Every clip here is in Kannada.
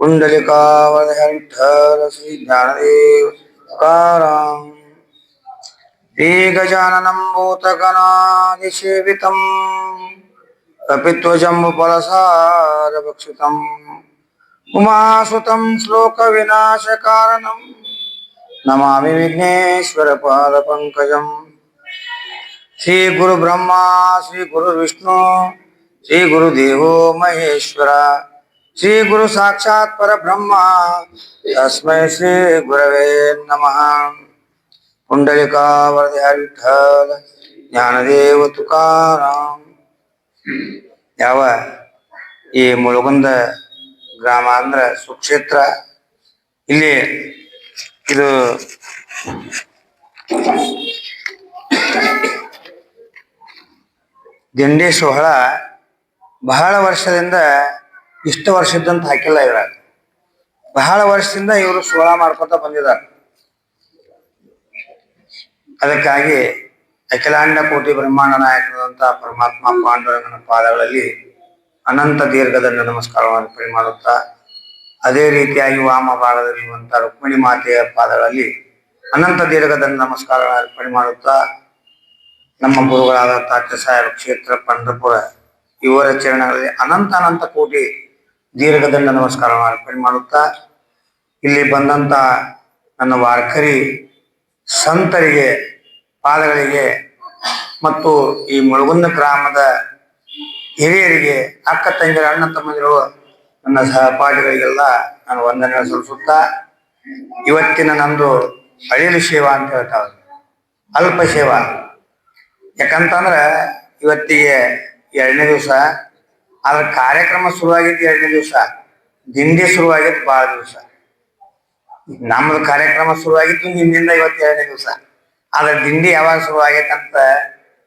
पुण्डलिकावधहरिठ्ठल श्री ज्ञानदेव तुकाराम श्री गजाननं भूतगणादिसेवितम् कपित्वजम्बुफलसारभक्षितम् उमासुतं श्लोकविनाशकारणम् नमामि विघ्नेश्वरपादपङ्कजम् श्रीगुरुब्रह्मा श्रीगुरुविष्णु श्रीगुरुदेवो महेश्वर ಶ್ರೀ ಗುರು ಸಾಕ್ಷಾತ್ ಪರಬ್ರಹ್ಮ. ತಸ್ಮೈ ಶ್ರೀ ಗುರವೇ ನಮಃ. ಪುಂಡಲಿಕಾವರದಿ ಹರಿಠಲ ಜ್ಞಾನದೇವ ತುಕಾರಾಮ್. ಯಾವ ಈ ಮುಳುಗುಂದ ಗ್ರಾಮ ಅಂದ್ರ ಸುಕ್ಷೇತ್ರ, ಇಲ್ಲಿ ಇದು ದಿಂಡೇಶ್ವರ ಬಹಳ ವರ್ಷದಿಂದ ಇಷ್ಟು ವರ್ಷದಂತ ಹಾಕಿಲ್ಲ ಇದ್ರಾಗ. ಬಹಳ ವರ್ಷದಿಂದ ಇವರು ಸೋಳ ಮಾಡ್ಕೊತ ಬಂದಿದ್ದಾರೆ ಅದಕ್ಕಾಗಿ ಅಖಿಲಾಂಡ ಕೋಟಿ ಬ್ರಹ್ಮಾಂಡ ನಾಯಕರಾದಂತಹ ಪರಮಾತ್ಮ ಪಾಂಡುರಂಗನ ಪಾದಗಳಲ್ಲಿ ಅನಂತ ದೀರ್ಘದಂಡ ನಮಸ್ಕಾರವನ್ನು ಅರ್ಪಣೆ ಮಾಡುತ್ತಾ ಅದೇ ರೀತಿಯಾಗಿ ವಾಮ ಭಾಗದಲ್ಲಿರುವಂತ ರುಕ್ಮಿಣಿ ಮಾತೆಯ ಪಾದಗಳಲ್ಲಿ ಅನಂತ ದೀರ್ಘದಂಡ ನಮಸ್ಕಾರ ಅರ್ಪಣೆ ಮಾಡುತ್ತಾ ನಮ್ಮ ಗುರುಗಳಾದ ತಾತ್ಯ ಸಾಹೇಬ ಕ್ಷೇತ್ರ ಪಂಡರಪುರ ಇವರ ಚರಣಗಳಲ್ಲಿ ಅನಂತ ಅನಂತ ಕೋಟಿ ದೀರ್ಘದಂಡ ನಮಸ್ಕಾರವನ್ನು ಅರ್ಪಣೆ ಮಾಡುತ್ತಾ, ಇಲ್ಲಿ ಬಂದಂತ ನನ್ನ ವಾರ್ಕರಿ ಸಂತರಿಗೆ, ಪಾದಗಳಿಗೆ ಮತ್ತು ಈ ಮುಳುಗುಂದ ಗ್ರಾಮದ ಹಿರಿಯರಿಗೆ, ಅಕ್ಕ ತಂಗಿರ ಅಣ್ಣ ತಮ್ಮಂದಿರು, ನನ್ನ ಸಹಪಾಠಿಗಳಿಗೆಲ್ಲ ನಾನು ವಂದನೆ ಸಲ್ಲಿಸುತ್ತಾ, ಇವತ್ತಿನ ನಂದು ಅಳಿಲು ಸೇವಾ ಅಂತ ಹೇಳ್ತಾವೆ ಅಲ್ಪ ಸೇವಾ. ಯಾಕಂತಂದ್ರೆ ಇವತ್ತಿಗೆ ಎರಡನೇ ದಿವಸ ಆದ್ರ ಕಾರ್ಯಕ್ರಮ ಶುರುವಾಗಿದ್ದು ಎರಡನೇ ದಿವಸ ದಿಂಡಿ ಶುರುವಾಗಿದ್ದು ಬಹಳ ದಿವಸ. ನಮ್ಮದು ಕಾರ್ಯಕ್ರಮ ಶುರುವಾಗಿತ್ತು ಹಿಂದಿಂದ ಇವತ್ತು ಎರಡನೇ ದಿವಸ. ಆದ್ರೆ ದಿಂಡಿ ಯಾವಾಗ ಶುರುವಾಗೈತಂತ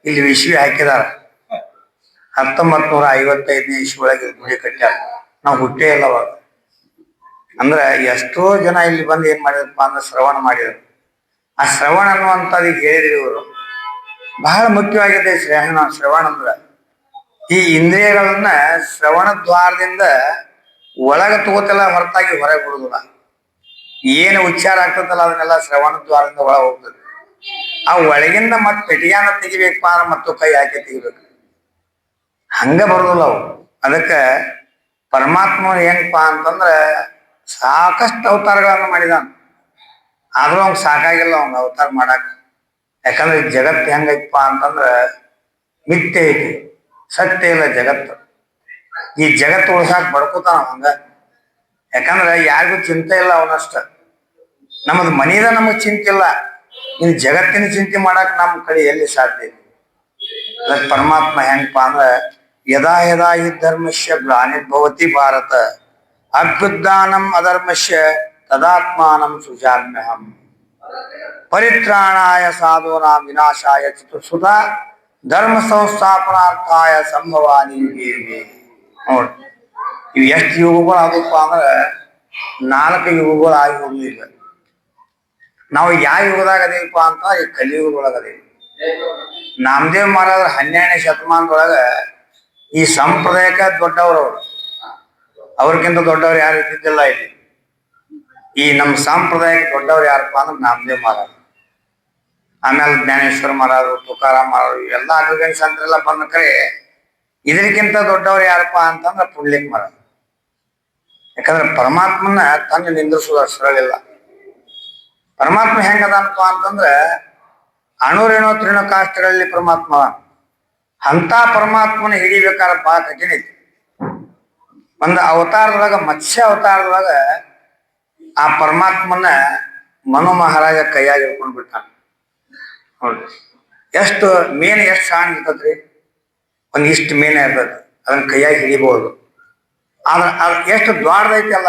ಇಲ್ಲಿ ವಿಷಯ ಹಾಕಿದಾರ. ಹತ್ತೊಂಬತ್ ನೂರ ಐವತ್ತೈದನೇ ಇಸ್ವಿ ಒಳಗೆ ಗುಡಿ ಕಟ್ಟ್ಯಾರ. ನಾವು ಹುಟ್ಟೇ ಇಲ್ಲ ಅವಾಗ. ಅಂದ್ರೆ ಎಷ್ಟೋ ಜನ ಇಲ್ಲಿ ಬಂದು ಏನ್ ಮಾಡಿದ್ರಪ್ಪ ಅಂದ್ರೆ ಶ್ರವಣ ಮಾಡಿದ್ರು. ಆ ಶ್ರವಣ ಅನ್ನುವಂಥದ್ದು ಹೇಳಿದ್ರಿ ಇವರು. ಬಹಳ ಮುಖ್ಯವಾಗಿದೆ ಶ್ರವಣ ಶ್ರವಣ ಅಂದ್ರ. ಈ ಇಂದ್ರಿಯಗಳನ್ನ ಶ್ರವಣ ದ್ವಾರದಿಂದ ಒಳಗ ತಗೋತಿಲ್ಲ ಹೊರತಾಗಿ ಹೊರಗೆ ಬಿಡುದಿಲ್ಲ. ಏನು ಉಚ್ಚಾರ ಆಗ್ತದಲ್ಲ ಅದನ್ನೆಲ್ಲ ಶ್ರವಣ ದ್ವಾರದಿಂದ ಒಳಗೆ ಹೋಗ್ತದೆ. ಆ ಒಳಗಿಂದ ಮತ್ತೆ ಪೆಟಿಯಾನ ತೆಗಿಬೇಕಪ್ಪ ಅಂದ್ರೆ ಮತ್ತು ಕೈ ಹಾಕಿ ತೆಗಿಬೇಕು? ಹಂಗ ಬರೋದಿಲ್ಲ ಅವು. ಅದಕ್ಕೆ ಪರಮಾತ್ಮ ಏನಪ್ಪ ಅಂತಂದ್ರೆ ಸಾಕಷ್ಟು ಅವತಾರಗಳನ್ನು ಮಾಡಿದಾನ. ಆದ್ರೂ ಅವ್ನ್ ಸಾಕಾಗಿಲ್ಲ ಅವ್ನ ಅವತಾರ ಮಾಡಾಕ. ಯಾಕಂದ್ರೆ ಜಗತ್ತು ಹೆಂಗೈತಪ್ಪ ಅಂತಂದ್ರೆ ಮಿಥ್ಯ ಐತಿ. ಸತ್ಯ ಇಲ್ಲ ಜಗತ್ತು. ಈ ಜಗತ್ತು ಉಳ್ಸಾಕ ಬಡ್ಕೋತಾನ ಅವಂಗ. ಯಾಕಂದ್ರೆ ಯಾರಿಗೂ ಚಿಂತೆ ಇಲ್ಲ ಅವನಷ್ಟ. ನಮ್ಮದು ಮನಿದ ನಮಗೆ ಚಿಂತೆ ಇಲ್ಲ. ಇನ್ ಜಗತ್ತಿನ ಚಿಂತೆ ಮಾಡಕ್ ನಮ್ಮ ಕಡೆ ಎಲ್ಲಿ ಸಾಧ್ಯ ಅದಕ್ಕೆ ಪರಮಾತ್ಮ ಹೆಂಗಪ್ಪ ಅಂದ್ರ, ಯದಾ ಯದಾ ಹಿ ಧರ್ಮಶ್ಯ ಗ್ಲಾನಿರ್ಭವತಿ ಭಾರತ. ಅಭ್ಯುತ್ಥಾನಂ ಅಧರ್ಮಶ್ಯ ತದಾತ್ಮಾನಂ ಸುಜಾಮ್ಯಹಂ ಪರಿತ್ರಾಣಾಯ ಸಾಧೂನಾಂ ವಿನಾಶಾಯ ಚತುರ್ಸುತ ಧರ್ಮ ಸಂಸ್ಥಾಪನಾರ್ಥಾಯ ಸಂಭವ ನಿಮಗೆ ನೋಡಿ, ಇವು ಎಷ್ಟು ಯುಗಗಳು ಆಗಪ್ಪ ಅಂದ್ರೆ ನಾಲ್ಕು ಯುಗಗಳು ಆಗಿ ಹೋಗ್ಲಿಲ್ಲ ನಾವು ಯಾವ ಯುಗದಾಗ ಅದೇವಪ್ಪ ಅಂತ ಈ ಕಲಿಯುಗದೊಳಗ ನಾಮದೇವ್ ಮಹಾರಾಜ ಹನ್ನೆರಡನೇ ಶತಮಾನದೊಳಗ ಈ ಸಂಪ್ರದಾಯಕ್ಕೆ ದೊಡ್ಡವರು ಅವರು. ಅವ್ರಿಗಿಂತ ದೊಡ್ಡವ್ರು ಯಾರು ಇದ್ದಿದ್ದಿಲ್ಲ ಇಲ್ಲಿ. ಈ ನಮ್ಮ ಸಂಪ್ರದಾಯಕ್ಕೆ ದೊಡ್ಡವ್ರು ಯಾರಪ್ಪ ಅಂದ್ರೆ ನಾಮದೇವ್ ಮಹಾರಾಜ ಆಮೇಲೆ ಜ್ಞಾನೇಶ್ವರ ಮಹಾರಾಜರು, ತುಕಾರಾಮ್ ಮಹಾರಾಜರು, ಇವೆಲ್ಲ ಅಗ್ರಗಣ್ಯ ಸಂತರೆಲ್ಲ ಬಂದ ಕರೆ ಇದಕ್ಕಿಂತ ದೊಡ್ಡವ್ರು ಯಾರಪ್ಪ ಅಂತಂದ್ರೆ ಪುಂಡ್ಲಿಕ್ ಮಹಾರಾಜ. ಯಾಕಂದ್ರೆ ಪರಮಾತ್ಮನ ತನ್ನ ನಿಂದ್ರಿಸುವ ಸರಳಿಲ್ಲ ಪರಮಾತ್ಮ ಹೆಂಗದನಪ್ಪ ಅಂತಂದ್ರೆ ಅಣುರೇಣೋ ಅಣುರೇಣು ಕಾಷ್ಟಗಳಲ್ಲಿ ಪರಮಾತ್ಮ. ಅಂತಾ ಪರಮಾತ್ಮನ ಹಿಡಿಬೇಕಾದ್ರೆ ಬಹಳ ಕಠಿಣ ಐತಿ. ಒಂದು ಅವತಾರದೊಳಗ, ಮತ್ಸ್ಯ ಅವತಾರದೊಳಗ ಆ ಪರಮಾತ್ಮನ ಮನು ಮಹಾರಾಜ ಕೈಯಾಗಿ ಹಿಡ್ಕೊಂಡ್ ಬಿಟ್ಟಾನ. ಎಷ್ಟು ಮೇನ್ ಎಷ್ಟು ಸಾಣ್ ಇರ್ತದ್ರಿ? ಒಂದ್ ಇಷ್ಟು ಮೀನ ಇರ್ತದ. ಅದನ್ನ ಕೈಯಾಗಿ ಹಿಡಿಬಹುದು ಆದ್ರೆ ಅದ್ ಎಷ್ಟು ದ್ವಾರದೈತಲ್ಲ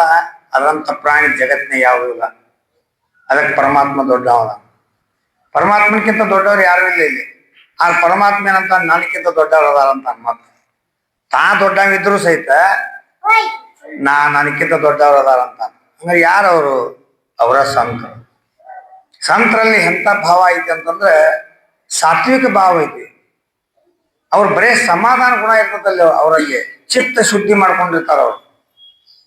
ಅದಂತ ಪ್ರಾಣಿ ಜಗತ್ತಿನ ಯಾವುದೂ ಇಲ್ಲ. ಅದಕ್ಕೆ ಪರಮಾತ್ಮ ದೊಡ್ಡವನ. ಪರಮಾತ್ಮಕ್ಕಿಂತ ದೊಡ್ಡವ್ರು ಯಾರು ಇಲ್ಲ ಇಲ್ಲಿ. ಆ ಪರಮಾತ್ಮ ಏನಂತ ನನಗಿಂತ ದೊಡ್ಡವ್ರು ಅದಾರಂತ ಮಾತ್ರ ತಾ ದೊಡ್ಡವಿದ್ರು ಸಹಿತ ನಾ ನನಗಿಂತ ದೊಡ್ಡವ್ರು ಅದಾರಂತ ಅಂದ್ರೆ ಯಾರವರು? ಅವರ ಸಂತರು. ಸಂತರಲ್ಲಿ ಎಂಥ ಭಾವ ಐತಿ ಅಂತಂದ್ರೆ ಸಾತ್ವಿಕ ಭಾವ ಐತಿ. ಅವ್ರು ಬರೇ ಸಮಾಧಾನ ಗುಣ ಇರ್ತದಲ್ಲಿ ಅವರಲ್ಲಿ ಚಿತ್ತ ಶುದ್ಧಿ ಮಾಡ್ಕೊಂಡಿರ್ತಾರ ಅವ್ರು.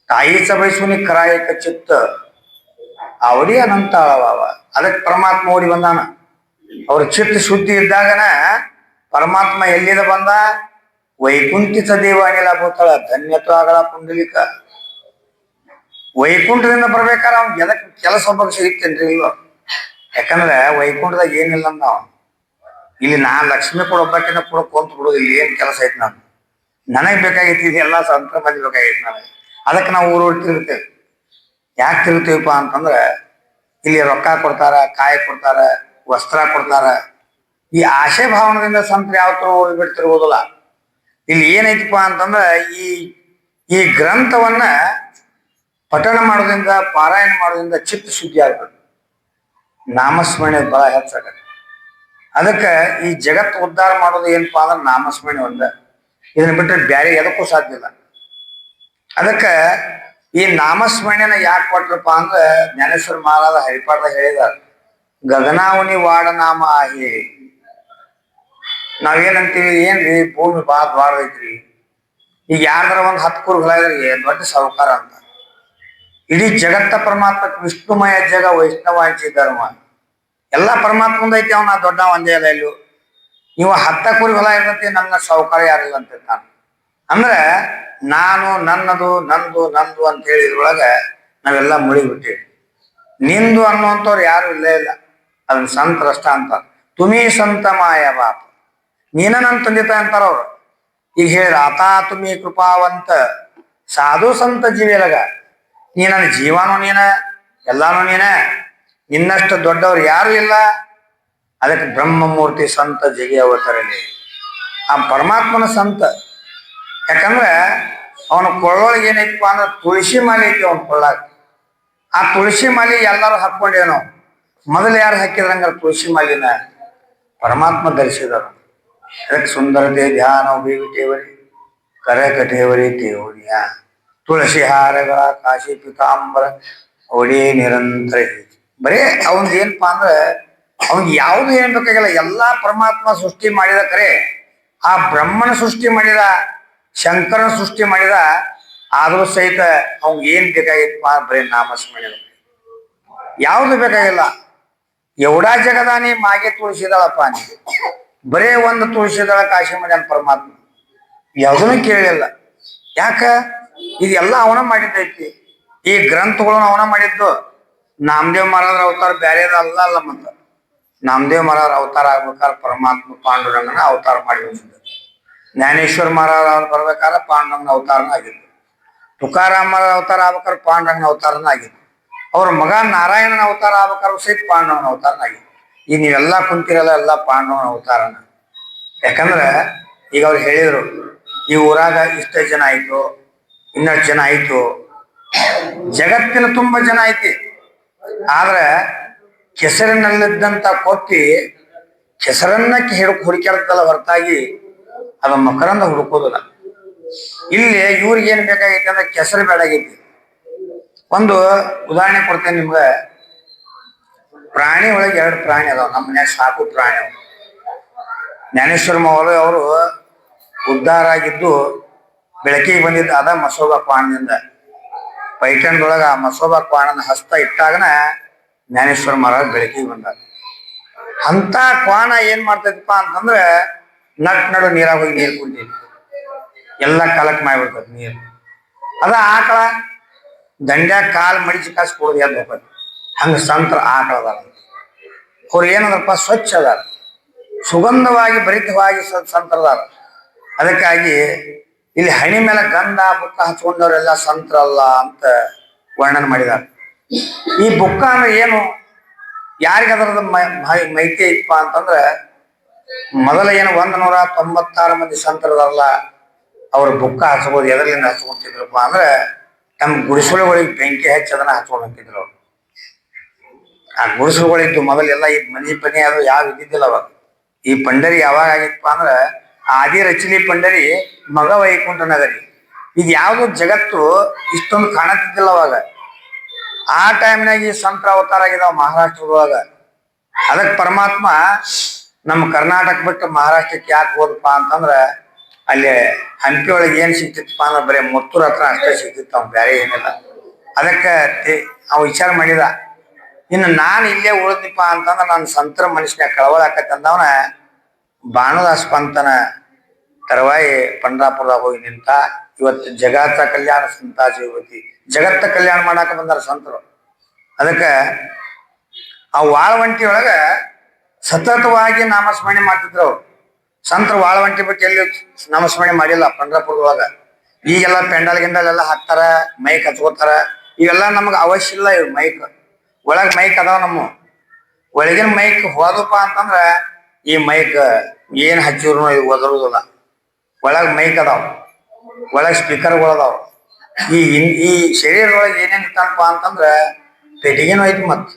ತಾಯಿ ಸಭೈಸುನಿ ಕರಾಯಕ ಚಿತ್ತ. ಅವರೇ ಅನಂತ ಅಳವ ಅದಕ್ಕೆ ಪರಮಾತ್ಮ ಓಡಿ ಬಂದಾನ. ಅವ್ರ ಚಿತ್ತ ಶುದ್ಧಿ ಇದ್ದಾಗನ ಪರಮಾತ್ಮ ಎಲ್ಲಿದ ಬಂದ? ವೈಕುಂಠಿತ ದೇವಾನಿಲ ಭೂತಳ ಆಗಲಾ ಪುಂಡಲಿಕ. ವೈಕುಂಠದಿಂದ ಬರ್ಬೇಕಾದ್ರೆ ಅವ್ನ ಎದಕ್ಕೆ ಕೆಲಸ ಒಬ್ಬ ಸಿಗುತ್ತೇನ್ರಿ ಇಲ್ವಾ? ಯಾಕಂದ್ರೆ ವೈಕುಂಠದಾಗ ಏನಿಲ್ಲ ನಾವು ಇಲ್ಲಿ ನಾ ಲಕ್ಷ್ಮಿ ಕೂಡ ಒಬ್ಬಾಕಿನ ಕೂಡ ಕೊಂತ ಬಿಡೋದು, ಇಲ್ಲಿ ಏನ್ ಕೆಲಸ ಐತಿ ನಾನು ನನಗೆ ಬೇಕಾಗೈತಿ ಇದೆಲ್ಲ ಸಂತರ ಮಂದಿ ಬೇಕಾಗೈತಿ ನನಗೆ. ಅದಕ್ಕೆ ನಾವು ಊರು ಊರು ತಿರುಗ್ತೇವೆ. ಯಾಕೆ ತಿರುಗ್ತೀವಪ್ಪ ಅಂತಂದ್ರೆ, ಇಲ್ಲಿ ರೊಕ್ಕ ಕೊಡ್ತಾರ, ಕಾಯಿ ಕೊಡ್ತಾರ, ವಸ್ತ್ರ ಕೊಡ್ತಾರ. ಈ ಆಶೆ ಭಾವನದಿಂದ ಸಂತರ ಯಾವ ಓಡಿ ಬಿಡ್ತಿರ್ಬೋದಲ್ಲ ಇಲ್ಲಿ ಏನೈತಿಪ್ಪ ಅಂತಂದ್ರೆ, ಈ ಈ ಗ್ರಂಥವನ್ನ ಪಠಣ ಮಾಡೋದ್ರಿಂದ, ಪಾರಾಯಣ ಮಾಡೋದ್ರಿಂದ ಚಿತ್ತ ಶುದ್ಧಿ ಆಗ್ಬೇಕು. ನಾಮಸ್ಮರಣೆ ಬಹಳ ಹೆಚ್ಚಾಗತ್ತೆ ಅದಕ್ಕೆ ಈ ಜಗತ್ತು ಉದ್ಧಾರ ಮಾಡೋದು ಏನಪ್ಪಾ ಅಂದ್ರೆ ನಾಮಸ್ಮರಣೆ ಒಂದ. ಇದನ್ನ ಬಿಟ್ಟರೆ ಬ್ಯಾರೆ ಎದಕ್ಕೂ ಸಾಧ್ಯ ಇಲ್ಲ. ಅದಕ್ಕೆ ಈ ನಾಮಸ್ಮರಣೆನ ಯಾಕೆ ಕೊಟ್ರಪ್ಪ ಅಂದ್ರೆ ಜ್ಞಾನೇಶ್ವರ ಮಹಾರಾಜ ಹರಿಪಾಠ ಹೇಳಿದ ಗಗನಾವನಿ ವಾಡ ನಾಮ ಆಹಿ. ನಾವೇನಂತೀವಿ? ಏನ್ರಿ? ಭೂಮಿ ಭಾಳ ದ್ವಾರದೈತ್ರಿ ಈಗ ಯಾರ್ದಾರ ಒಂದು ಹತ್ತು ಕುರು ಹೊಲ ಇದ್ರೆ ಏನ್ ದೊಡ್ಡ ಸಾಹುಕಾರ ಅಂತ. ಇಡೀ ಜಗತ್ತ ಪರಮಾತ್ಮ ವಿಷ್ಣುಮಯ ಜಗ ವೈಷ್ಣವಾಂಚಿ ಧರ್ಮ. ಎಲ್ಲ ಪರಮಾತ್ಮಂದ ಐತಿ, ಅವನ ದೊಡ್ಡ ಒಂದೇ ಅಲ್ಲ ಇಲ್ಲೂ. ನೀವು ಹತ್ತ ಕುರಿ ಹೊಲ ಇರ್ತೈತಿ, ನನ್ನ ಸೌಕರ್ಯ ಯಾರಿಲ್ಲ ಅಂತ ನಾನು ಅಂದ್ರೆ ನಾನು, ನನ್ನದು, ನಂದು ನಂದು ಅಂತ ಹೇಳಿದ್ರೊಳಗ ನಾವೆಲ್ಲ ಮುಳಿಬಿಟ್ಟಿವಿ ನಿಂದು ಅನ್ನುವಂಥವ್ರು ಯಾರು ಇಲ್ಲೇ ಇಲ್ಲ. ಅದನ್ನ ಸಂತ್ರಷ್ಟ ಅಂತ. ತುಮಿ ಸಂತ ಮಾಯ ಬಾಪ ನೀನ ನನ್ನ ತಂದೆ ಅಂತಾರ ಅವ್ರು. ಈಗ ಹೇಳಿ, ಆತಾ ತುಮಿ ಕೃಪಾವಂತ ಸಾಧು ಸಂತ ಜೀವಿಯಲಗ ನೀ ನನ್ನ ಜೀವನೂ ನೀನ, ಎಲ್ಲಾನು ನೀನ. ನಿನ್ನಷ್ಟು ದೊಡ್ಡವ್ರು ಯಾರು ಇಲ್ಲ. ಅದಕ್ಕೆ ಬ್ರಹ್ಮಮೂರ್ತಿ ಸಂತ ಜಗಿ ಅವತರಲ್ಲಿ ಆ ಪರಮಾತ್ಮನ ಸಂತ. ಯಾಕಂದ್ರೆ ಅವನ ಕೊಳ್ಳೊಳಗೆ ಏನೈತಪ್ಪ ಅಂದ್ರೆ ತುಳಸಿ ಮಾಲೆ ಐತಿ ಅವನ ಕೊಳ್ಳಾಗ. ಆ ತುಳಸಿ ಮಾಲೆ ಎಲ್ಲರೂ ಹಾಕೊಂಡೇನೋ ಮೊದಲು ಯಾರು ಹಾಕಿದ್ರಂಗ ತುಳಸಿ ಮಾಲಿನ? ಪರಮಾತ್ಮ ಧರಿಸಿದರು. ಅದಕ್ಕೆ ಸುಂದರತೆ ಧ್ಯಾನ ಬೀವಿ ಟೇವರಿ ಕರೆ ಕಟೇವರಿ ತೇವರಿಯ ತುಳಸಿ ಹಾರಗಳ ಕಾಶಿ ಪಿತಾಂಬರ ಒಡಿ ನಿರಂತರ. ಬರೇ ಅವನ್ಗೆ ಏನಪ್ಪಾ ಅಂದ್ರೆ ಅವ್ನಿಗೆ ಯಾವುದು ಏನ್ ಬೇಕಾಗಿಲ್ಲ, ಎಲ್ಲಾ ಪರಮಾತ್ಮ ಸೃಷ್ಟಿ ಮಾಡಿದ ಕರೆ, ಆ ಬ್ರಹ್ಮನ ಸೃಷ್ಟಿ ಮಾಡಿದ, ಶಂಕರನ ಸೃಷ್ಟಿ ಮಾಡಿದ, ಆದರೂ ಸಹಿತ ಅವ್ನಿಗೆ ಏನ್ ಬೇಕಾಗಿತ್ತಪ್ಪ ಬರೀ ನಾಮಸ್ಮರಣೆ. ಯಾವುದು ಬೇಕಾಗಿಲ್ಲ. ಎವಡಾ ಜಗದಾನಿ ಮಾಗೆ ತುಳಸಿದಳಪ್ಪ ನೀ. ಬರೇ ಒಂದು ತುಳಸಿದಳ ಕಾಶಿ ಮಾಡ್ಯಾನ ಪರಮಾತ್ಮ. ಯಾವುದನ್ನು ಕೇಳಿಲ್ಲ. ಯಾಕ? ಇದೆಲ್ಲ ಅವನ ಮಾಡಿದ್ದೈತಿ. ಈ ಗ್ರಂಥಗಳನ್ನ ಅವನ ಮಾಡಿದ್ದು. ನಾಮದೇವ್ ಮಹಾರಾಜರ ಅವತಾರ ಬ್ಯಾರೇದ ಅಲ್ಲ ಅಲ್ಲ ಮತ್ತ. ನಾಮದೇವ್ ಮಹಾರಾಜರ ಅವತಾರ ಆಗ್ಬೇಕಾದ್ರೆ ಪರಮಾತ್ಮ ಪಾಂಡುರಂಗನ ಅವತಾರ ಮಾಡಿ ಬಂದಿದ್ದ ಜ್ಞಾನೇಶ್ವರ ಮಹಾರಾಜ ಅವ್ರು ಬರ್ಬೇಕಾದ್ರೆ ಪಾಂಡುರಂಗನ ಅವತಾರನ ಆಗಿದ್ದು ತುಕಾರಾಮ್ ಅವತಾರ ಆಗ್ಬೇಕಾದ್ರೆ ಪಾಂಡುರಂಗನ ಅವತಾರನ ಆಗಿದ್ದು ಅವ್ರ ಮಗ ನಾರಾಯಣನ ಅವತಾರ ಆಗ್ಬೇಕಾದ್ರೆ ಸಹಿತ ಪಾಂಡವನ ಅವತಾರನ ಆಗಿದ್ದು ಈಗ ನೀವೆಲ್ಲ ಕುಂತಿರಲ್ಲ ಎಲ್ಲ ಪಾಂಡವನ ಅವತಾರನ. ಯಾಕಂದ್ರೆ ಈಗ ಅವ್ರು ಹೇಳಿದ್ರು, ಈ ಊರಾಗ ಇಷ್ಟೇ ಜನ ಆಯ್ತು. ಇನ್ನಷ್ಟು ಜನ ಆಯ್ತು. ಜಗತ್ತಿನ ತುಂಬ ಜನ ಐತಿ ಆದ್ರೆ ಕೆಸರಿನಲ್ಲಿದ್ದಂತ ಕೊತ್ತಿ ಕೆಸರನ್ನ ಹಿಡ್ಕ ಹುಡುಕ್ಯಾಡ್ತಲ್ಲ ಹೊರತಾಗಿ ಅದು ಮಕರಂದ ಹುಡುಕೋದಿಲ್ಲ. ಇಲ್ಲಿ ಇವ್ರಿಗೆ ಏನ್ ಬೇಕಾಗೈತಿ ಅಂದ್ರೆ ಕೆಸರು ಬೇಡಾಗೈತಿ ಒಂದು ಉದಾಹರಣೆ ಕೊಡ್ತೇನೆ ನಿಮ್ಗೆ. ಪ್ರಾಣಿ ಒಳಗೆ ಎರಡು ಪ್ರಾಣಿ ಅದಾವ. ನಮ್ಮ ಮನ್ಯಾಗ ಸಾಕು ಪ್ರಾಣಿ ಜ್ಞಾನೇಶ್ವರ ಮಾವಲು ಅವರು ಉದ್ಧಾರ ಆಗಿದ್ದು ಬೆಳಕಿಗೆ ಬಂದಿದ್ದ ಅದ ಮಸೋಬಾ ಕ್ವಾಣದಿಂದ ಪೈಠಣದೊಳಗ ಆ ಮಸೋಬಾ ಕ್ವಾಣನ ಹಸ್ತ ಇಟ್ಟಾಗನ ಜ್ಞಾನೇಶ್ವರ ಮಹಾರಾಜ್ ಬೆಳಕಿಗೆ ಬಂದ. ಅಂತ ಕ್ವಾಣ ಏನ್ ಮಾಡ್ತೈತಪ್ಪ ಅಂತಂದ್ರೆ ನಟ್ ನಡು ನೀರಾಗ ಹೋಗಿ ನೀರು ಕುಡಿತೈತಿ ಎಲ್ಲ ಕಲಕ್ ಮಾಡ್ಬಿಡ್ತದ ನೀರು. ಅದ ಆಕಳ ದಂಡ್ಯಾಗ ಕಾಲ್ ಮಡಿಚಿ ಕಾಸು ಕುಡ್ದು ಎದ್ದು ಹೋಗ್ತದೆ ಹಂಗ ಸಂತರ ಆಕಳ ಅದಾರ ಅವ್ರು ಏನಂದ್ರಪ್ಪ, ಸ್ವಚ್ಛ ಅದಾರ. ಸುಗಂಧವಾಗಿ ಭರಿತವಾಗಿ ಸಂತರದಾರ ಅದಕ್ಕಾಗಿ ಇಲ್ಲಿ ಹಣಿ ಮೇಲೆ ಗಂಧ, ಬುಕ್ಕ ಹಚ್ಕೊಂಡವರೆಲ್ಲ ಸಂತರಲ್ಲ ಅಂತ ವರ್ಣನೆ ಮಾಡಿದ್ದಾರೆ. ಈ ಬುಕ್ಕ ಅಂದ್ರೆ ಏನು? ಯಾರಿಗೆ ಅದರದ ಮೈತಿ ಐತಪ್ಪ ಅಂತಂದ್ರೆ, ಮೊದಲ ಏನು ಒಂದ್ ನೂರ ತೊಂಬತ್ತಾರು ಮಂದಿ ಸಂತರದಲ್ಲ ಅವ್ರ ಬುಕ್ಕ ಹಚ್ಬೋದು, ಎದರ್ಲಿಂದ ಹಚ್ಕೊಂತಿದ್ರಪ್ಪ ಅಂದ್ರೆ, ತಮ್ಮ ಗುಡಿಸಲುಗಳಿಗೆ ಬೆಂಕಿ ಹಚ್ಚಿ ಅದನ್ನ ಹಚ್ಕೊಂಡು ಅವ್ರು. ಆ ಗುಡಿಸಲುಗಳಿದ್ದು ಮೊದಲೆಲ್ಲ ಈ ಮನಿ ಪನಿ ಅದು ಯಾವ ಇದ್ದಿದ್ದಿಲ್ಲ ಅವಾಗ. ಈ ಪಂಡರಿ ಯಾವಾಗ ಆಗಿತ್ತಪ್ಪ ಅಂದ್ರ ಆದಿ ರಚನೆ ಪಂಡರಿ, ಮಗ ವೈಕುಂಠ ನಗರಿ. ಇದು ಯಾವ್ದು ಜಗತ್ತು ಇಷ್ಟೊಂದು ಕಾಣತಿದ್ದಿಲ್ಲ ಅವಾಗ. ಆ ಟೈಮ್ನಾಗ ಈ ಸಂತರ ಅವತಾರ ಆಗಿದಾವ ಮಹಾರಾಷ್ಟ್ರದೊಳಗ. ಅದಕ್ಕೆ ಪರಮಾತ್ಮ ನಮ್ಮ ಕರ್ನಾಟಕ ಬಿಟ್ಟು ಮಹಾರಾಷ್ಟ್ರಕ್ಕೆ ಯಾಕೆ ಹೋದಪ್ಪ ಅಂತಂದ್ರ, ಅಲ್ಲಿ ಹಂಪಿ ಒಳಗೆ ಏನ್ ಸಿಗ್ತಿತ್ತಪ್ಪ ಅಂದ್ರೆ ಬರೀ ಮುತ್ತೂರ್ ಹತ್ರ ಅಷ್ಟೇ ಸಿಗ್ತಿತ್ತು ಅವ್ನು ಬೇರೆ ಏನಿಲ್ಲ. ಅದಕ್ಕೆ ಅವ್ ವಿಚಾರ ಮಾಡಿದ, ಇನ್ನು ನಾನು ಇಲ್ಲೇ ಉಳಿದಿಪ್ಪ ಅಂತಂದ್ರೆ ನನ್ನ ಸಂತರ ಮನುಷ್ಯನ ಕಳವಳ ಆಕತ್ತಂದವನ ಬಾಣದಾಸ್ ಪಂತನ ತರವಾಯಿ ಪಂಡರಾಪುರದಾಗ ಹೋಗಿ ನಿಂತ ಇವತ್ತು ಜಗತ್ತ ಕಲ್ಯಾಣ ಸಂತಾಜಿ ಜಗತ್ತ ಕಲ್ಯಾಣ ಮಾಡಾಕ ಬಂದಾರ ಸಂತರು. ಅದಕ್ಕೆ ಆ ವಾಳವಂಟಿ ಒಳಗ ಸತತವಾಗಿ ನಾಮಸ್ಮರಣೆ ಮಾಡ್ತಿದ್ರು ಅವ್ರು. ಸಂತರು ವಾಳವಂಟಿ ಬಗ್ಗೆ ಎಲ್ಲಿ ನಾಮಸ್ಮರಣೆ ಮಾಡಿಲ್ಲ ಪಂಡ್ರಾಪುರದೊಳಗ. ಈಗೆಲ್ಲ ಪೆಂಡಲ್ ಗಿಂಡಲ್ ಎಲ್ಲ ಹಾಕ್ತಾರ, ಮೈಕ್ ಹಚ್ಕೋತಾರ. ಇವೆಲ್ಲ ನಮ್ಗೆ ಅವಶ್ಯ ಇಲ್ಲ ಇವ್ ಮೈಕ್. ಒಳಗ್ ಮೈಕ್ ಅದಾವ ನಮ್ಮ. ಒಳಗಿನ ಮೈಕ್ ಹೋದಪ್ಪ ಅಂತಂದ್ರ ಈ ಮೈಕ್ ಏನ್ ಹಚ್ಚಿದ್ರು ಇದು ಒದರುದಿಲ್ಲ. ಒಳಗ್ ಮೈಕ್ ಅದಾವ. ಒಳಗ್ ಸ್ಪೀಕರ್ಗಳು ಅದಾವ. ಈ ಈ ಶರೀರದೊಳಗೆ ಏನೇನ್ ಇತ್ತಪ್ಪ ಅಂತಂದ್ರ ಪೆಟ್ಟಿಗೆನೂ ಐತಿ ಮತ್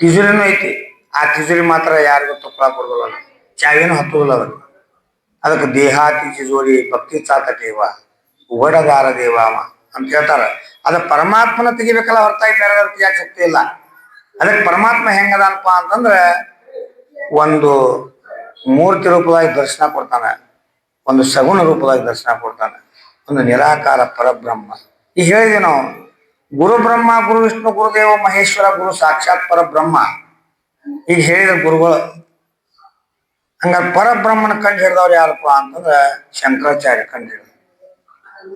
ತಿಜುರಿನೂ ಐತಿ. ಆ ತಿಜುರಿ ಮಾತ್ರ ಯಾರಿಗೂ ತುಪ್ಪಳ ಕೊಡೋದಿಲ್ಲ ಚಾವಿನೂ ಹತ್ತುದಿಲ್ಲ ಅದಕ್ಕೆ. ಅದಕ್ಕೆ ದೇಹಾತಿ ತಿಜೋರಿ ಭಕ್ತಿ ಚಾತ ದೇವ ಉಗಡಗಾರ ದೇವ ಅವ ಅಂತ ಹೇಳ್ತಾರ. ಅದ ಪರಮಾತ್ಮನ ತೆಗಿಬೇಕಲ್ಲ ಹೊರತಾಗಿ ಬೇರೆ ಯಾಕೆ ಶಕ್ತಿ ಇಲ್ಲ? ಅದಕ್ಕೆ ಪರಮಾತ್ಮ ಹೆಂಗದನಪ್ಪ ಅಂತಂದ್ರ ಒಂದು ಮೂರ್ತಿ ರೂಪವಾಗಿ ದರ್ಶನ ಕೊಡ್ತಾನೆ. ಒಂದು ಸಗುಣ ರೂಪವಾಗಿ ದರ್ಶನ ಕೊಡ್ತಾನೆ. ಒಂದು ನಿರಾಕಾರ ಪರಬ್ರಹ್ಮ. ಈಗ ಹೇಳಿದೆ ನಾವು, ಗುರು ಬ್ರಹ್ಮ, ಗುರು ವಿಷ್ಣು ಗುರುದೇವ ಮಹೇಶ್ವರ, ಗುರು ಸಾಕ್ಷಾತ್ ಪರಬ್ರಹ್ಮ. ಈಗ ಹೇಳಿದ ಗುರುಗಳು ಹಂಗ ಪರಬ್ರಹ್ಮನ ಕಂಡು ಹಿಡಿದವ್ರು ಯಾರಪ್ಪ ಅಂತಂದ್ರೆ ಶಂಕರಾಚಾರ್ಯ ಕಂಡು ಹಿಡಿದ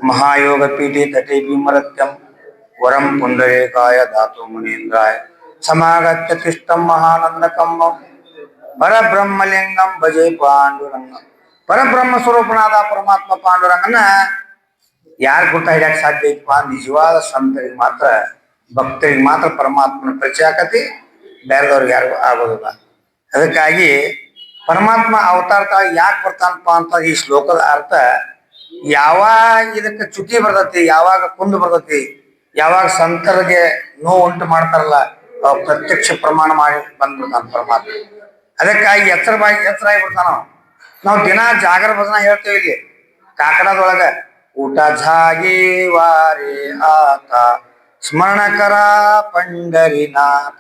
ಮಹಾಯೋಗ ಪೀಠಿ ತಟಿ ಭೀಮರತ್ಯಂ ವರಂ ಪುಂಡರೇಕಾಯ ಧಾತು ಮುನೀಂದ್ರಾಯ. ಸಮಾಗತ್ಯ ತಿಷ್ಟಂ ಮಹಾನಂದಕಂ ಪರಬ್ರಹ್ಮಲಿಂಗಂ ಭಜೆ ಪಾಂಡುರಂಗಂ. ಪರಬ್ರಹ್ಮ ಸ್ವರೂಪನಾದ ಪರಮಾತ್ಮ ಪಾಂಡುರಂಗನ ಯಾರು ಗುರ್ತ ಹಿಡಿಯಕ್ ಸಾಧ್ಯ ಐತಪ್ಪ? ನಿಜವಾದ ಸಂತರಿಗೆ ಮಾತ್ರ, ಭಕ್ತರಿಗೆ ಮಾತ್ರ ಪರಮಾತ್ಮನ ಪರಿಚಯ ಆಕತಿ, ಬೇರೆದವ್ರಿಗೆ ಯಾರಿಗೂ ಆಗೋದಿಲ್ಲ. ಅದಕ್ಕಾಗಿ ಪರಮಾತ್ಮ ಅವತಾರ ಯಾಕೆ ಬರ್ತಾನಪ್ಪ ಅಂತ ಈ ಶ್ಲೋಕದ ಅರ್ಥ, ಯಾವಾಗ ಇದಕ್ಕೆ ಚುಟಿ ಬರ್ತತಿ, ಯಾವಾಗ ಕುಂದು ಬರ್ತತಿ, ಯಾವಾಗ ಸಂತರಿಗೆ ನೋವು ಉಂಟು ಮಾಡ್ತಾರಲ್ಲ ಪ್ರತ್ಯಕ್ಷ ಪ್ರಮಾಣ ಮಾಡಿ ಬಂದ್ಬಿಡ್ತಾನೆ ಪರಮಾತ್ಮ. ಅದಕ್ಕಾಗಿ ಎತ್ತರ ಬಾಯಿ ಎತ್ತರ ಆಗಿಬಿಡ್ತಾನ ನಾವು ನಾವು ದಿನ ಜಾಗರ ಭಜನ ಹೇಳ್ತೇವೆ ಇಲ್ಲಿ. ಕಾಕಡದೊಳಗ ಊಟ ಜಾಗಿ ವಾರಿ ಆತ ಸ್ಮರಣಕರ ಪಂಡರಿನಾಥ.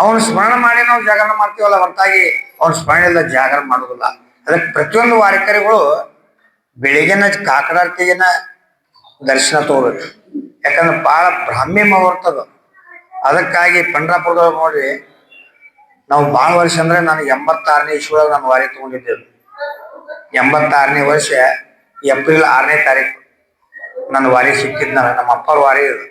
ಅವನು ಸ್ಮರಣ ಮಾಡಿ ನಾವು ಜಾಗರಣ ಮಾಡ್ತೀವಲ್ಲ ಹೊರತಾಗಿ, ಅವ್ನ ಸ್ಮರಣ ಇಲ್ಲ ಜಾಗರಣ ಮಾಡೋದಿಲ್ಲ. ಅದಕ್ಕೆ ಪ್ರತಿಯೊಂದು ವಾರಕರಿಗಳು ಬೆಳಿಗ್ಗೆನ ಕಾಕಡಾರ್ತಿಗೆನ ದರ್ಶನ ತಗೋಬೇಕು. ಯಾಕಂದ್ರೆ ಭಾಳ ಬ್ರಾಹ್ಮಿ ಮುಹೂರ್ತದ. ಅದಕ್ಕಾಗಿ ಪಂಡ್ರಾಪುರದೊಳಗೆ ನೋಡ್ರಿ ನಾವು ಭಾಳ ವರ್ಷ ಅಂದ್ರೆ ನಾನು ಎಂಬತ್ತಾರನೇ ಇಶ್ವದಾಗ ನಾನು ವಾರಿ ತಗೊಂಡಿದ್ದೇವೆ. ಎಂಬತ್ತಾರನೇ ವರ್ಷ ಏಪ್ರಿಲ್ ಆರನೇ ತಾರೀಕು ನನ್ನ ವಾರಿ ಸಿಕ್ಕಿದ್ ನನಗೆ, ನಮ್ಮ ಅಪ್ಪರ ವಾರಿ ಇದು.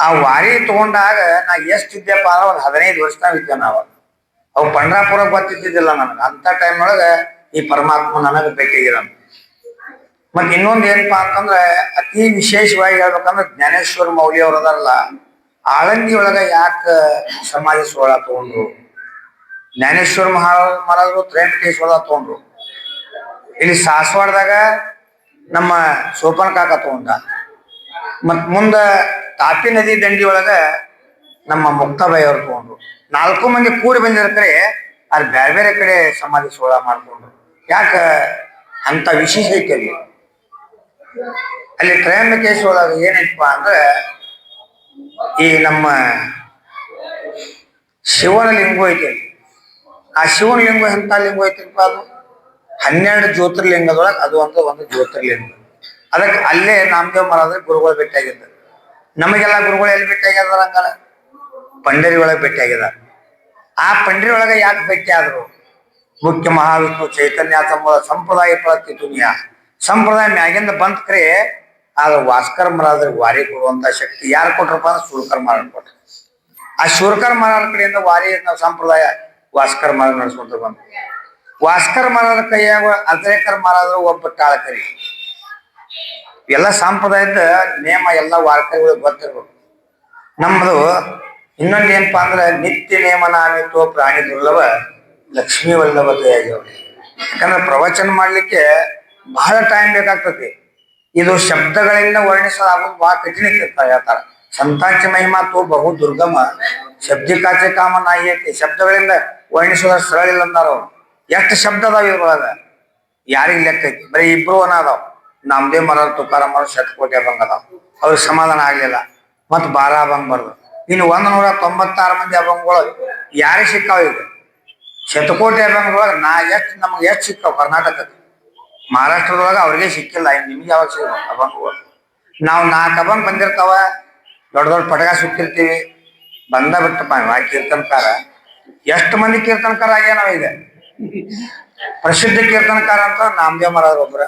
ಆ ವಾರಿ ತಗೊಂಡಾಗ ನಾ ಎಷ್ಟಿದ್ದೆಪ್ಪ ಅಂದ್ರೆ ಒಂದು ಹದಿನೈದು ವರ್ಷ ಇದ್ದೆ ನಾವು ಅವು ಪಂಡ್ರಾಪುರ ಗೊತ್ತಿದ್ದಿದ್ದಿಲ್ಲ ನನಗೆ. ಅಂತ ಟೈಮ್ ಒಳಗೆ ಈ ಪರಮಾತ್ಮ ನನಗೆ ಬೇಕಾಗಿರೋ ಮತ್ತು ಇನ್ನೊಂದು ಏನಪ್ಪಾ ಅಂತಂದ್ರೆ ಅತಿ ವಿಶೇಷವಾಗಿ ಹೇಳ್ಬೇಕಂದ್ರೆ ಜ್ಞಾನೇಶ್ವರ ಮೌಲ್ಯ ಅವ್ರು ಅದಾರಲ್ಲ ಆಳಂದಿ ಒಳಗ ಯಾಕ ಸಮಾಜ ಸೋಳ ತಗೊಂಡ್ರು? ಜ್ಞಾನೇಶ್ವರ ಮಹಾರಾಜ ಮಹಾರಾಜರು ತ್ರೇಂಬಕೇಶ್ವರ ತಗೊಂಡ್ರು. ಇಲ್ಲಿ ಸಾಸವಾಡದಾಗ ನಮ್ಮ ಸೋಪನ ಕಾಕ ತಗೊಂಡ. ಮತ್ ಮುಂದ ತಾಪಿ ನದಿ ದಂಡಿ ಒಳಗ ನಮ್ಮ ಮುಕ್ತಾಬಾಯಿ ಅವ್ರು ತಗೊಂಡ್ರು. ನಾಲ್ಕು ಮಂದಿ ಕೂಡಿ ಬಂದಿರ್ತಾರೆ, ಅಲ್ಲಿ ಬೇರೆ ಬೇರೆ ಕಡೆ ಸಮಾಧಿ ಸೋಳ ಮಾಡ್ಕೊಂಡ್ರು. ಯಾಕ? ಅಂತ ವಿಶೇಷ ಐತೆ ಅಲ್ಲಿ. ಅಲ್ಲಿ ತ್ರಯಂಬಕೇಶ್ವರ ಒಳಗ ಏನೈತಪ್ಪ ಅಂದ್ರೆ ಈ ನಮ್ಮ ಶಿವನ ಲಿಂಗ ಐತಿ ಆ ಶಿವನ ಲಿಂಗ ಎಂತ ಲಿಂಗ ಐತಿಪ್ಪ ಅದು? ಹನ್ನೆರಡು ಜ್ಯೋತಿರ್ಲಿಂಗದೊಳಗೆ ಅದು ಒಂದು ಒಂದು ಜ್ಯೋತಿರ್ಲಿಂಗ. ಅದಕ್ಕೆ ಅಲ್ಲೇ ನಾಮದೇವ್ ಮಹಾರಾಜ್ ಗುರುಗಳು ಭೇಟಿಯಾಗಿದ್ದ. ನಮಗೆಲ್ಲ ಗುರುಗಳು ಎಲ್ಲಿ ಭೇಟಿಯಾಗ್ಯಾರ ಹಂಗಲ್ಲ ಪಂಡರಿ ಒಳಗೆ ಭೇಟಿಯಾಗಿದ ಆ ಪಂಡರಿ ಒಳಗೆ ಯಾಕೆ ಭೇಟಿ ಆದ್ರು ಮುಖ್ಯ ಮಹಾವಿಷ್ಣು, ಚೈತನ್ಯ ಸಂಪ್ರದಾಯ ಪ್ರತಿ ದುನಿಯಾ. ಸಂಪ್ರದಾಯ ಮ್ಯಾಗಿಂದ ಬಂತ ಕ್ರೇ ಆಗ ವಾಸ್ಕರ್ ಮರಾದ್ರೆ ವಾರಿ ಕೊಡುವಂತ ಶಕ್ತಿ ಯಾರು ಕೊಟ್ರಪ್ಪ ಅಂದ್ರೆ ಶೂರ್ಕರ್ ಮಹಾರಾಜ್ ಕೊಟ್ರು. ಆ ಶೂರ್ಕರ್ ಮಹಾರಾಜ ಕಡೆಯಿಂದ ವಾರಿ ನಾವು ಸಂಪ್ರದಾಯ ವಾಸ್ಕರ್ ಮಹಾರಾಜ್ ನಡೆಸ್ಕೊಂತ ಬಂದ ವಾಸ್ಕರ್ ಮಹಾರಾಜರ ಕೈಯಾಗ ಅದ್ರೇಕರ್ ಮಹಾರಾಜರು ಒಬ್ಬ ಕಾಳಕರಿ ಎಲ್ಲ ಸಂಪ್ರದಾಯದ ನಿಯಮ ಎಲ್ಲ ವಾರ್ಕರಿಗಳಿಗೆ ಗೊತ್ತಿರ್ಬೇಕು. ನಮ್ಮದು ಇನ್ನೊಂದು ಏನಪ್ಪಾ ಅಂದ್ರೆ ನಿತ್ಯ ನೇಮನಾಮಿತ್ವ ಪ್ರಾಣಿ ದುರ್ಲಭ ಲಕ್ಷ್ಮೀ ವಲ್ಲಭ ದಯಾಗಿ. ಯಾಕಂದ್ರೆ ಪ್ರವಚನ ಮಾಡ್ಲಿಕ್ಕೆ ಬಹಳ ಟೈಮ್ ಬೇಕಾಗ್ತತಿ. ಇದು ಶಬ್ದಗಳಿಂದ ವರ್ಣಿಸಲಾಗುವುದು ಬಹಳ ಕಠಿಣ ಹೇಳ್ತಾರ. ಸಂತಾಂಚ ಮಹಿಮಾ ತೋ ಬಹು ದುರ್ಗಮ. ಶಬ್ದಿಕಾಚೆ ಕಾಮ ಐತಿ ಶಬ್ದಗಳಿಂದ ವರ್ಣಿಸೋದ್ರ ಸರಳ ಇಲ್ಲ ಅಂದಾರ ಎಷ್ಟು ಶಬ್ದ ಅದಾವ ಇದ್ರೊಳಗ ಯಾರಿಗ್ ಲೆಕ್ಕ ಐತಿ? ಬರೀ ಇಬ್ರು ಅನ ಅದಾವ. ನಾಮದೇವ್ ಮರ ತುಕಾರಾಮ್ ಅವ್ರ ಶತಕೋಟಿ ಅಭಂಗ ಅದಾವ ಅವ್ರಿಗೆ ಸಮಾಧಾನ ಆಗ್ಲಿಲ್ಲ. ಮತ್ ಬಾರ ಅಭಂಗ ಬರ್ದು. ಇನ್ನು ಒಂದ್ ನೂರ ತೊಂಬತ್ತಾರು ಮಂದಿ ಅಭಂಗಗಳು ಯಾರಿಗೆ ಸಿಕ್ಕಾವ ಈಗ? ಶತಕೋಟಿ ಅಭಂಗದೊಳಗ ನಾ ಎಷ್ಟ್ ನಮ್ಗೆ ಎಷ್ಟ್ ಸಿಕ್ಕಾವ ಕರ್ನಾಟಕಕ್ಕೆ? ಮಹಾರಾಷ್ಟ್ರದೊಳಗ ಅವ್ರಿಗೆ ಸಿಕ್ಕಿಲ್ಲ ನಿಮ್ಗೆ ಯಾವಾಗ ಸಿಗೋ ಅಭಂಗಗಳು ನಾವು ನಾಲ್ಕು ಅಭಂಗ್ ಬಂದಿರ್ತಾವ, ದೊಡ್ಡ ದೊಡ್ಡ ಪಟಗ ಸುತ್ತಿರ್ತೀವಿ. ಬಂದ ಬಿಟ್ಟಪ್ಪ ಆ ಕೀರ್ತನಕಾರ. ಎಷ್ಟು ಮಂದಿ ಕೀರ್ತನಕಾರ ಆಗ್ಯ ನಾವು ಇದೆ? ಪ್ರಸಿದ್ಧ ಕೀರ್ತನಕಾರ ಅಂತ ನಾಮದೇವ್ ಮಹಾರಾಜ್ ಒಬ್ರ.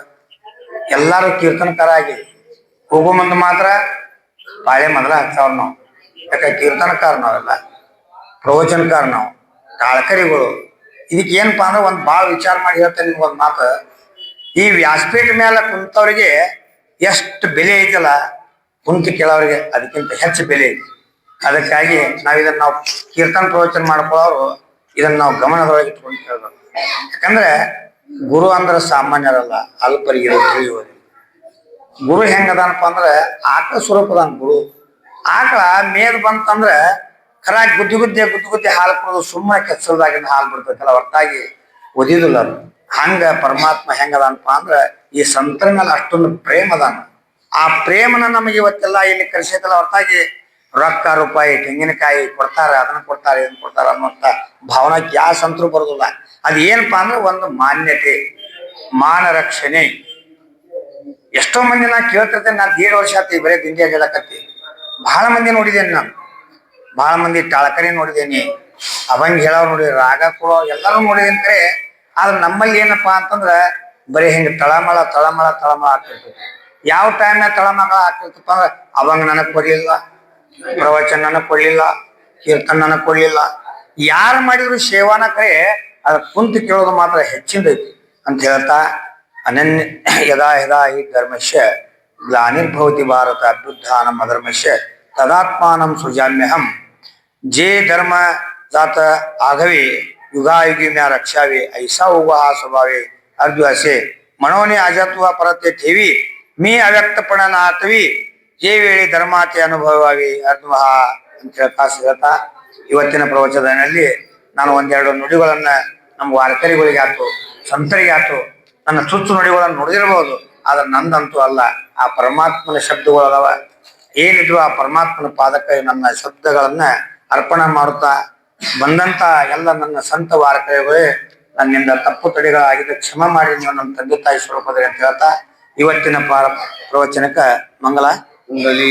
ಎಲ್ಲಾರು ಕೀರ್ತನಕಾರ ಆಗಿ ಹೋಗೋ ಮುಂದೆ ಮಾತ್ರ ಬಾಳೆ ಮೊದಲ ಹಾಕ್ತಾವ್ ನಾವು. ಯಾಕೆ ಕೀರ್ತನಕಾರ ನಾವೆಲ್ಲ? ಪ್ರವಚನಕಾರ ನಾವು. ತಾಳ್ಕರಿಗಳು ಇದಕ್ಕೆ ಏನಪ್ಪಾ ಅಂದ್ರೆ ಒಂದು ಭಾಳ ವಿಚಾರ ಮಾಡಿ ಹೇಳ್ತೇನೆ ನಿಮ್ಗೆ ಒಂದು ಮಾತು. ಈ ವ್ಯಾಸಪೀಠ ಮೇಲೆ ಕುಂತವ್ರಿಗೆ ಎಷ್ಟು ಬೆಲೆ ಐತಲ್ಲ, ಕುಂತು ಕೆಲವರಿಗೆ ಅದಕ್ಕಿಂತ ಹೆಚ್ಚು ಬೆಲೆ ಐತಿ. ಅದಕ್ಕಾಗಿ ನಾವು ಇದನ್ನ ನಾವು ಕೀರ್ತನ ಪ್ರವಚನ ಮಾಡ್ಕೊಳ್ಳೋರು ಇದನ್ನ ನಾವು ಗಮನದೊಳಗೆ ಇಟ್ಕೊಂಡು ಕೇಳಬೇಕು. ಯಾಕಂದ್ರೆ ಗುರು ಅಂದ್ರೆ ಸಾಮಾನ್ಯರಲ್ಲ, ಅಲ್ಪರಿಗೆ ತಿಳಿಯುವುದಿಲ್ಲ ಗುರು ಹೆಂಗದಾನಪ್ಪ ಅಂದ್ರೆ ಆಕಳ ಸ್ವರೂಪದಾನ ಗುರು. ಆಕಳ ಮೇದ್ ಬಂತಂದ್ರೆ ಕರಾಗಿ ಗುದ್ದಿ ಗುದ್ದೆ ಗುದ್ದಿ ಗುದ್ದಿ ಹಾಲು ಕೊಡೋದು ಸುಮ್ಮನೆ ಕೆಚ್ಚಲ್ದಾಗಿಂದ ಹಾಲು ಬಿಡ್ತೈತಲ್ಲ ಹೊರತಾಗಿ ಒದಿದಿಲ್ಲ ಅದು. ಹಂಗ ಪರಮಾತ್ಮ ಹೆಂಗದಾನಪ್ಪ ಅಂದ್ರ ಈ ಸಂತರ ಮೇಲೆ ಅಷ್ಟೊಂದು ಪ್ರೇಮ ಅದಾನ. ಆ ಪ್ರೇಮನ ನಮಗೆ ಇವತ್ತೆಲ್ಲ ಇಲ್ಲಿ ಕರೆಸೈತಲ್ಲ ಹೊರತಾಗಿ ರೊಕ್ಕ ರೂಪಾಯಿ, ತೆಂಗಿನಕಾಯಿ ಕೊಡ್ತಾರ, ಅದನ್ನ ಕೊಡ್ತಾರೆ, ಇದನ್ನ ಕೊಡ್ತಾರ ಅನ್ನುವಂತ ಭಾವನಕ್ಕೆ ಯಾವ ಸಂತರು ಬರೋದಿಲ್ಲ. ಅದು ಏನಪ್ಪಾ ಅಂದ್ರೆ ಒಂದು ಮಾನ್ಯತೆ ಮಾನ ರಕ್ಷಣೆ ಎಷ್ಟೋ ಮಂದಿ ನಾ ಕೇಳ್ತಿರ್ತೇನೆ, ನಾ ಏಳು ವರ್ಷ ಆತಿ ಬರೀ ದಿಂಡಿ ಹೇಳಕತ್ತಿ. ಬಹಳ ಮಂದಿ ನೋಡಿದ್ದೇನೆ ನಾನು. ಬಹಳ ಮಂದಿ ಟಾಳಕನೇ ನೋಡಿದ್ದೇನೆ. ಅವಂಗ್ ಹೇಳೋರು ನೋಡಿ, ರಾಗ ಕೊಡೋ ಎಲ್ಲರೂ ನೋಡಿದೇನೆ ಕರೆ. ಆದ್ರೆ ನಮ್ಮಲ್ಲಿ ಏನಪ್ಪಾ ಅಂತಂದ್ರ ಬರೀ ಹಿಂಗ ತಳಮಳ ತಳಮಳ ತಳಮಳ ಆಗ್ತಿರ್ತೈತಿ ಯಾವ ಟೈಮ್ನ ತಳಮಳ ಆಗ್ತಿರ್ತಪ್ಪ ಅಂದ್ರೆ ಅವಾಗ ನನಗ್ ಕೊಡ್ಲಿಲ್ಲ ಪ್ರವಚನನ ಕೊಡ್ಲಿಲ್ಲ ಕೀರ್ತನನ ಕೊಡ್ಲಿಲ್ಲ. ಯಾರು ಮಾಡಿದ್ರು ಸೇವಾನ ಕೈ ಅದ್ರ ಕುಂತು ಕೇಳೋದು ಮಾತ್ರ ಹೆಚ್ಚಿಂದೈತಿ ಅಂತ ಹೇಳ್ತಾ, ಅನನ್ಯ ಯದಾ ಯದಾ ಈ ಧರ್ಮಶ್ಯ ಗ್ಲಾನಿರ್ಭವತಿ ಭಾರತ ಬುದ್ಧ ನಮ್ಮ ಧರ್ಮಶ್ಯ ತದಾತ್ಮಾನಂ ಸುಜಾಮ್ಯಹಂ. ಜೇ ಧರ್ಮ ಜಾತ ಆಗವೇ युगायुगी म्या रक्षावे ऐसा उभा हा स्वभावे अर्जू असे म्हणून अजत्व परत ठेवी मी अव्यक्तपणा नातवी जे ವೇಳೆ ಧರ್ಮಾತಿ ಅನುಭವವಾಗಿ ಅರ್ಧ ಅಂತ ಹೇಳ್ತಾ ಸಿಗತ್ತಾ ಇವತ್ತಿನ ಪ್ರವಚನದಲ್ಲಿ ನಾನು ಒಂದೆರಡು ನುಡಿಗಳನ್ನ ನಮ್ಮ ವಾರ್ಕರಿಗಳಿಗೆ ಆತು ಸಂತರಿಗೆ ಆಯ್ತು ನನ್ನ ಚುಚ್ಚು ನುಡಿಗಳನ್ನು ನುಡಿದಿರಬಹುದು ಆದ್ರೆ ನಂದಂತೂ ಅಲ್ಲ ಆ ಪರಮಾತ್ಮನ ಶಬ್ದಗಳದಾವ ಏನಿದ್ರು ಆ ಪರಮಾತ್ಮನ ಪಾದಕ್ಕೆ ನನ್ನ ಶಬ್ದಗಳನ್ನ ಅರ್ಪಣೆ ಮಾಡುತ್ತಾ ಬಂದಂತ ಎಲ್ಲ ನನ್ನ ಸಂತ ವಾರ್ತೆಗಳೇ ನನ್ನಿಂದ ತಪ್ಪು ತಡೆಗಳಾಗಿದೆ ಕ್ಷಮ ಮಾಡಿ ನೀವು ನಮ್ಮ ತಂದೆ ತಾಯಿ ಸ್ವರೂಪದಲ್ಲಿ ಅಂತ ಹೇಳ್ತಾ ಇವತ್ತಿನ ಪಾರ ಪ್ರವಚನಕ ಮಂಗಲ. ಕುಂಡಲಿ